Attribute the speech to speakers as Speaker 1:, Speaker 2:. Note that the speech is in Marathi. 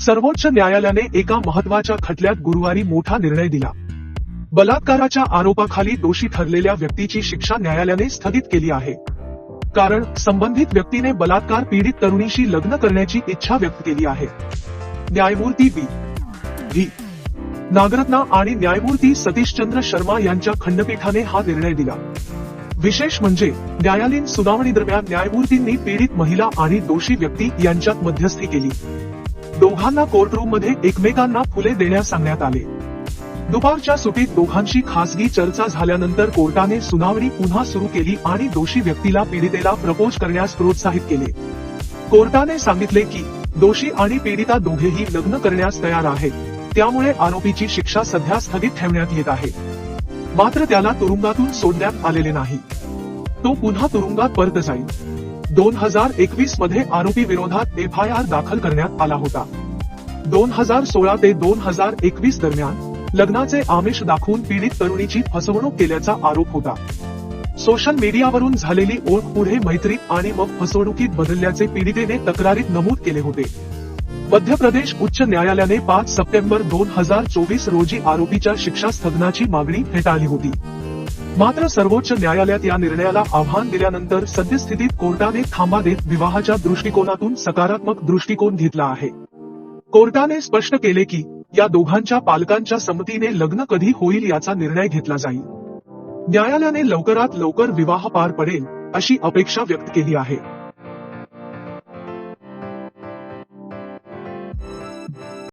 Speaker 1: सर्वोच्च न्यायालयाने एका महत्त्वाच्या खटल्यात गुरुवारी मोठा निर्णय दिला. बलात्काराच्या आरोपाखाली दोषी ठरलेल्या व्यक्तीची शिक्षा न्यायालयाने स्थगित केली आहे. कारण संबंधित व्यक्तीने बलात्कार पीडित तरुणीशी लग्न करण्याची इच्छा व्यक्त केली आहे. न्यायमूर्ती बी. व्ही. नागरत्ना आणि न्यायमूर्ती सतीशचंद्र शर्मा यांच्या खंडपीठाने हा निर्णय दिला. विशेष म्हणजे न्यायालयीन सुनावणी दरम्यान न्यायमूर्तींनी पीडित महिला आणि दोषी व्यक्ती यांच्यात मध्यस्थी केली. दोघांना कोर्टरूममध्ये एकमेकांना फुले देण्यास सांगण्यात आले. दुपारच्या सुटीत दोघांशी खासगी चर्चा झाल्यानंतर कोर्टाने सुनावणी पुन्हा सुरू केली आणि दोषी व्यक्तीला पीडितेला प्रपोज करण्यास प्रोत्साहित केले. कोर्टाने सांगितले की दोषी आणि पीडिता दोघेही लग्न करण्यास तयार आहेत. त्यामुळे आरोपीची शिक्षा सध्या स्थगित ठेवण्यात येत आहे. मात्र त्याला तुरुंगातून सोडण्यात आलेले नाही. तो पुन्हा तुरुंगात परत जाईल. दोन हजार एकवीसमध्ये आरोपी विरोधात एफ आय आर दाखल करण्यात आला होता. दोन हजार सोळा ते दोन हजार एकवीस दरम्यान लग्नाचे आमिष दाखवून पीडित तरुणीची फसवणूक केल्याचा आरोप होता. सोशल मीडियावरून झालेली ओळख पुढे मैत्रीत आणि मग फसवणुकीत बदलल्याचे पीडितेने तक्रारीत नमूद केले होते. मध्य प्रदेश उच्च न्यायालयाने पाच सप्टेंबर दोन हजार चोवीस रोजी आरोपीच्या शिक्षा स्थगनाची मागणी फेटाळली होती. मात्र सर्वोच्च न्यायालयात या निर्णयाला आव्हान दिल्यानंतर सद्यस्थितीत कोर्टाने थांबा देत विवाहाच्या दृष्टिकोनातून सकारात्मक दृष्टिकोन घेतला आहे. कोर्टाने स्पष्ट केले की या दोघांच्या पालकांच्या संमतीने लग्न कधी होईल याचा निर्णय घेतला जाईल. न्यायालयाने लवकरात लवकर विवाह पार पडेल अशी अपेक्षा व्यक्त केली आहे.